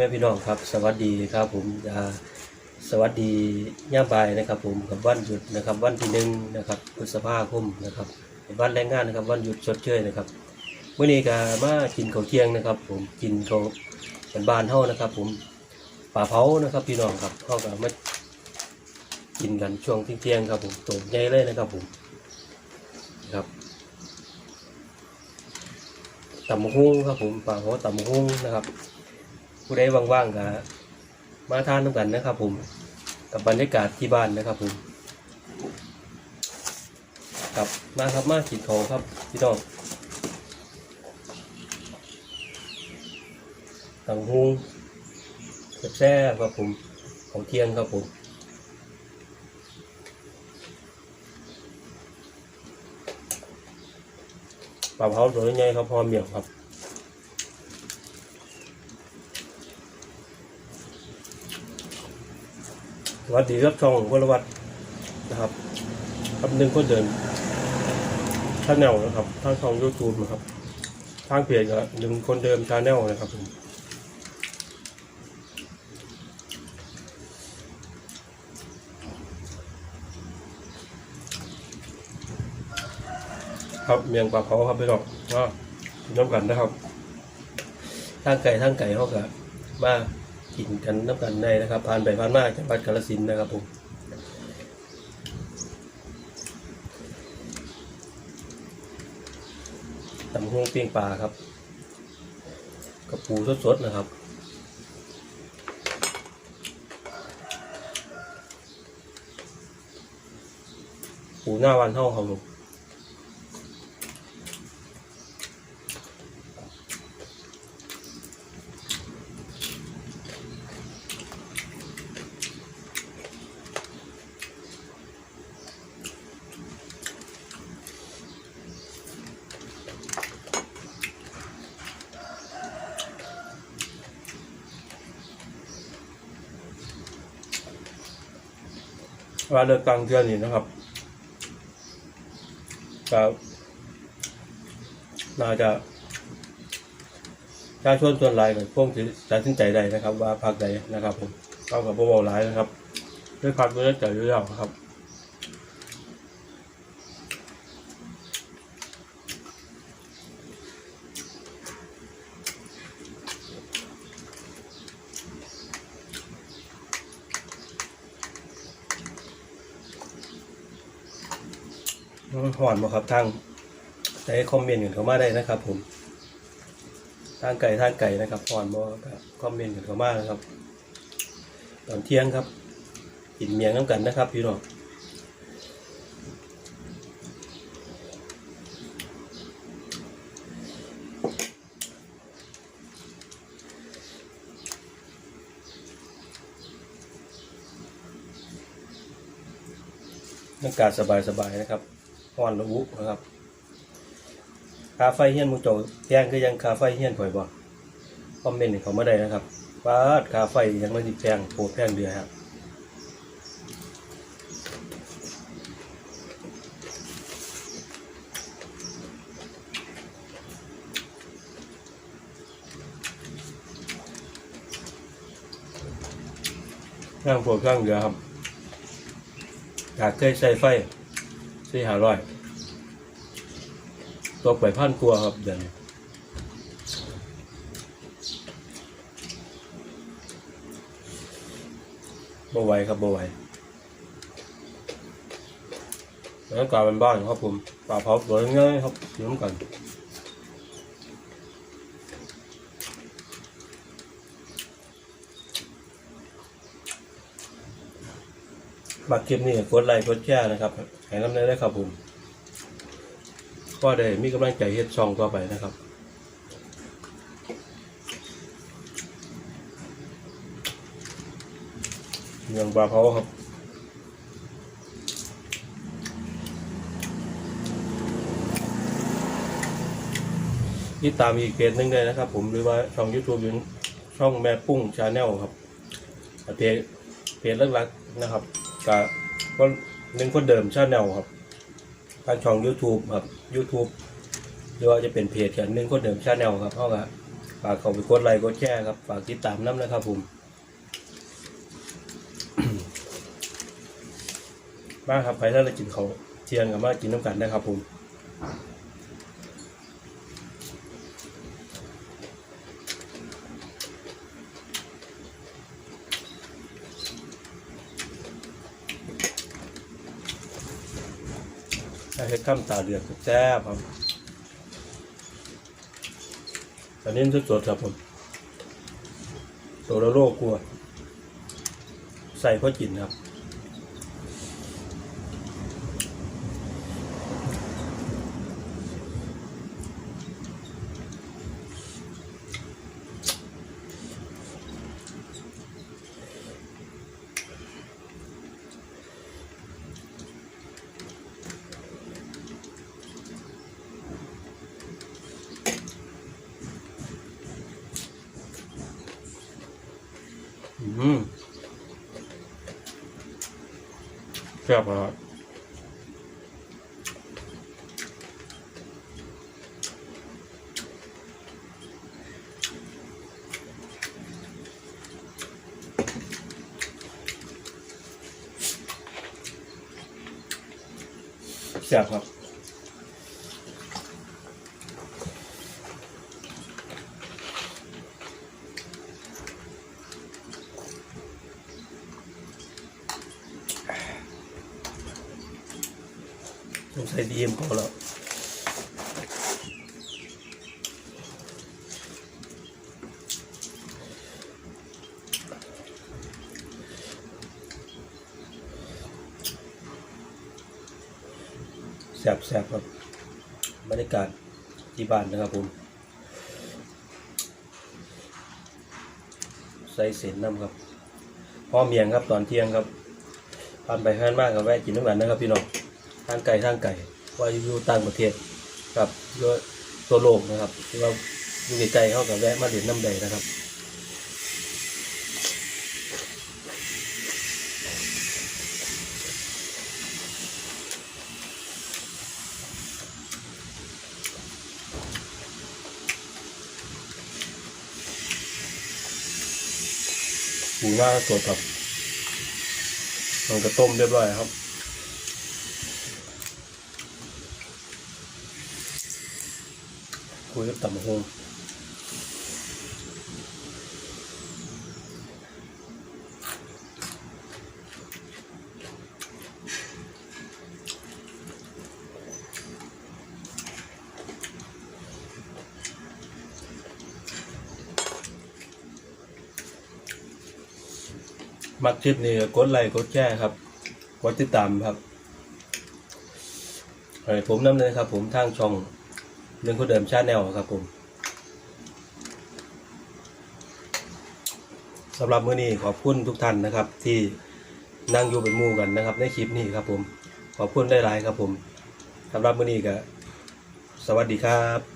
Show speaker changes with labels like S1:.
S1: พี่น้องครับ สวัสดีครับผมอ่าสวัสดีย่าบายนะครับ ผมกับวันหยุดนะครับ วันที่หนึ่งนะครับพฤษภาคมนะครับวันแรงงานนะครับ วันหยุดชดเชยนะครับเมื่อนี้ก็มากินข้าวเที่ยงนะครับ ผมกินข้าวเป็นบานเฮานะครับ ผมป่าเผานะครับ พี่น้องครับเฮาก็มากินกันช่วงเที่ยงครับ ผมตัวใหญ่เลยนะครับ ผมครับตำมะฮุ้งครับผมป่าเผาตำมะฮุ้งนะครับ ผู้ใดว่างๆก็มาทานน้ำกันนะครับ ผม กับบรรยากาศที่บ้านนะครับ ผมครับมาครับมาขีดเขาครับพี่น้องตังฮูแซ่บครับผมของเที่ยงครับผมปลาเผาตัวใหญ่ครับพอเมี่ยงครับ วัสดีรับช่องวรวัตนะครับครับหนึ่งคนเดินชาแนลนะครับทางช่องยูทูบนะครับ ทางเพจก็หนึ่งคนเดิมชาแนลนะครับผมครับเมียงปลาเผาครับพี่น้องก็น้ำกันนะครับทางไก่ทางไก่เขาก็มา กินกันน้ำกันในนะครับผ่านไปผ่านมาจังหวัดกาฬสินธุ์นะครับผมตำฮวงเปียงปลาครับกับปูสดๆนะครับปูหน้าวันเท่าครับผม ว่าเลือกตั้งเทื่อนี้นะครับก็น่าจะชาชนส่วนหลายกับพวกที่ตัดสินใจได้นะครับ ว่าพรรคใดนะครับ ผมเข้ากับพวกเราหลายนะครับ ด้วยความรู้ใจอยู่แล้วครับ หอนมาครับทางใช้คอมเมนต์กันเข้ามาได้นะครับ ผม ทางไก่ทางไก่นะครับหอนมาคอมเมนต์กันเข้ามานะครับ ตอนเที่ยงครับกินเมียงน้ำกันนะครับ พี่น้องอากาศสบายๆนะครับ ห้อนระอุนะครับคาไฟเฮียนมูโจแจ้งก็ยังคาไฟเฮียนข่อยบ่คอมเมนต์เขามาได้นะครับป้าดคาไฟยังไม่ติดแพงโปรดแพงเดือครับข้างโปรดข้างเดือครับอยากเคยใส่ไฟสี่หาร้อย ตกไปพันกลัวครับเดี๋ยวนี้บ่ไหวครับบ่ไหวแล้วกลายเป็นบ้านครับผมปลาเผาสวยง่ายครับน้ำกันมาคลิปนี้กดไลค์กดแชร์นะครับให้น้ำได้เลยครับผม ก็ได้มีกำลังใจเฮ็ดช่องต่อไปนะครับ เมืองปลาเผาครับนี่ตามอีกเพจหนึงได้นะครับ ผมหรือว่าช่อง YouTube อยู่ช่องแม่ปุ้งชาแนลครับเพจเพจหลักๆนะครับก็ก็หนึ่งคนเดิมชาแนลครับทางช่อง YouTube ครับ YouTube หรือว่าจะเป็นเพจกันหนึ่งคนเดิมชาแนลครับเพราะว่าฝากเขาไปกดไลค์กดแชร์ครับ ฝากติดตามน้ำนะครับผม มาครับไปแล้วเรากินเขาเที่ยงกับมากินน้ำกันนะครับผม ถ้าเฮ็ดข้ามตาเดือดแซ่บครับตอนนี้สดๆครับผมโตโรโรกลัว ใส่ข้อจินครับ อืมแซ่บครับแซ่บครับ งใส่ดีเอ็มพอแล้วแซ่บแซ่บครับบรรยากาศที่บ้านนะครับผมใส่เส้นน้ำครับพร้อมเมียงครับตอนเที่ยงครับผ่านไปผ่านมากกับแวะกินน้ำกันนะครับพี่น้อง ทางไก่ทางไก่ว่าอยู่ต่างประเทศครับตัวโลกนะครับที่ว่าอยู่ไกลเขากับแวะมาเด่นน้ำใดนะครับหมูหน้าสดครับมันก็ต้มเรียบร้อยครับ คุยกับตำหงมักคลิปนี้ก็กดไลค์กดแชร์ครับ กดติดตามครับให้ผมน้ำเลยครับ ผมทางช่อง เรื่องคนเดิมชาแนลครับผมสำหรับมื้อนี้ขอบคุณทุกท่านนะครับ ที่นั่งอยู่เป็นมู่กันนะครับ ในคลิปนี้ครับผม ขอบคุณหลายๆครับผมสำหรับมื้อนี้ก็สวัสดีครับ